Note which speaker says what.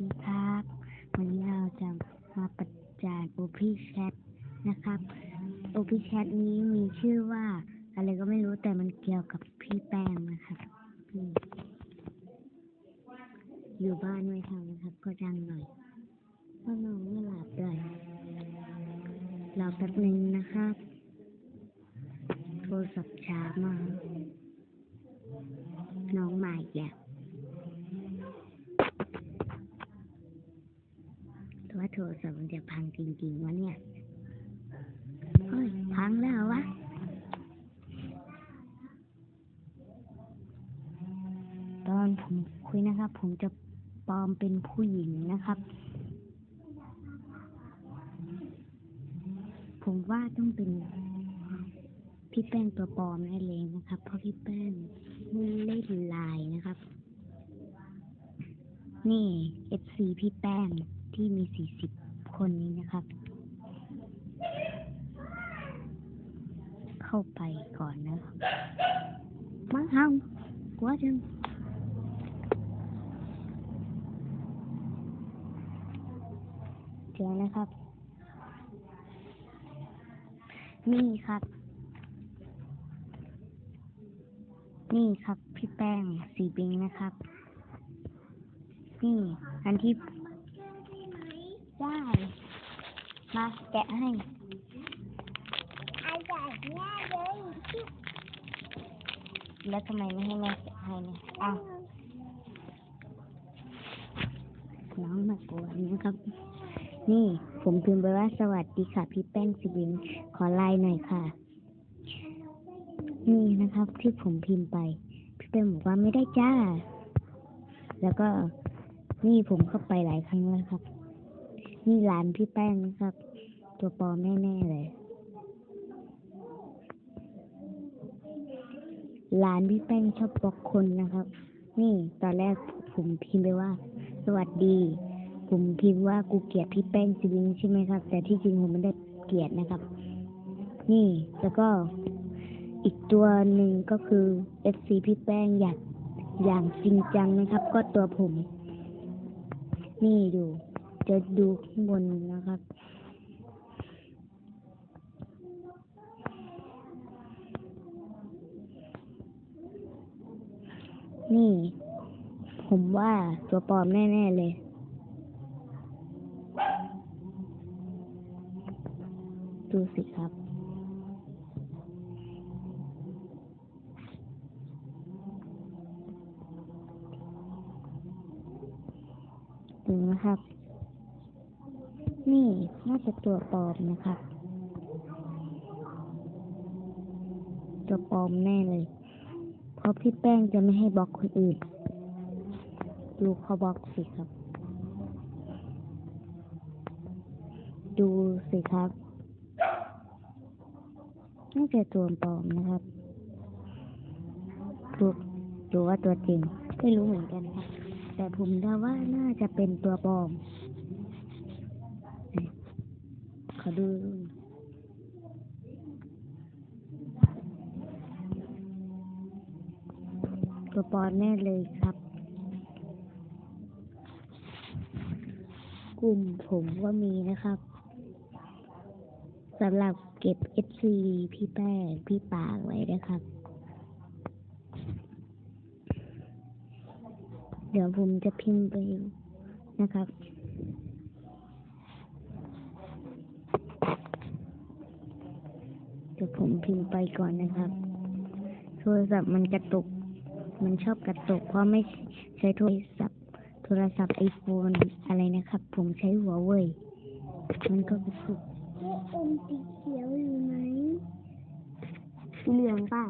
Speaker 1: ดีครับ วันนี้เราจะมาประจานโอพีแชทนะครับโอพีแชทนี้มีชื่อว่า อะไรก็ไม่รู้แต่มันเกี่ยวกับพี่แป้งนะครับอยู่บ้านไม่ทำนะครับ ก็ดังหน่อยเพราะน้องไม่หลับด้วยรอแป๊บนึงนะครับ โทรศัพท์ช้ามากน้องใหม่อีกแล้ว หรือว่าโทรศัพท์มันจะพังจริงๆวะเนี่ยเฮ้ย พังแล้ววะตอนผมคุยนะครับ ผมจะปลอมเป็นผู้หญิงนะครับ ผมว่าต้องเป็นพี่แป้งตัวปลอมแน่เลยนะครับ เพราะพี่แป้งม่เล่นลน์นะครับ นี่ FC พี่แป้ง ที่มี 40 คนนี้นะครับ เข้าไปก่อนนะครับ มาเฮากลัวจังเดี๋ยวนะครับ นี่ครับ นี่ครับพี่แป้งสีบิงนะครับ นี่อันที่ ได้มาแกะให้
Speaker 2: อาจารย์แม่เลย
Speaker 1: แล้วทำไมไม่ให้แม่แกะให้เนี่ยอ้าวน้องมากวนนะครับ นี่ผมพิมพ์ไปว่าสวัสดีค่ะ พี่แป้งสีบิงขอไลน์หน่อยค่ะ นี่นะครับ ที่ผมพิมพ์ไป พี่แป้งบอกว่าไม่ได้จ้า แล้วก็นี่ผมเข้าไปหลายครั้งแล้วครับ นี่ร้านพี่แป้งนะครับ ตัวปอแน่ๆเลยร้านพี่แป้งชอบบล็อกคนนะครับ นี่ตอนแรกผมพิมพ์ไปว่า สวัสดี ผมพิมพ์ว่ากูเกลียดพี่แป้งจริงใช่ไหมครับ แต่ที่จริงผมไม่ได้เกลียดนะครับ นี่แล้วก็อีกตัวหนึ่งก็คือ FC พี่แป้งอยากอย่างจริงจังนะครับ ก็ตัวผม นี่ดู จะดูข้างบนนะครับ นี่ ผมว่าตัวปลอมแน่ ๆ เลยดูสิครับ ดูนะครับ นี่น่าจะตัวปลอมนะครับ ตัวปลอมแน่เลย เพราะพี่แป้งจะไม่ให้บล็อกคนอื่น ดูเขาบล็อกสิครับ ดูสิครับน่าจะตัวปลอมนะครับดูดูว่าตัวจริง ไม่รู้เหมือนกันครับ แต่ผมเดาว่าน่าจะเป็นตัวปลอม ขอดูตัวปอมแน่เลยครับ กลุ่มผมก็มีนะครับสำหรับเก็บ FC พี่แป้งพี่ปากไว้นะครับ เดี๋ยวผมจะพิมพ์ไปนะครับ ดี๋ยวผมพิมพ์ไปก่อนนะครับ โทรศัพท์มันกระตุก มันชอบกระตุก เพราะไม่ใช้โทรศัพท์ โทรศัพท์ไอโฟนอะไรนะครับ ผมใช้หัวเว่ยมันก็กระตุก
Speaker 2: นี่เอ็มสีเขียวอยู่ไหม
Speaker 1: สีเหลืองเปล่า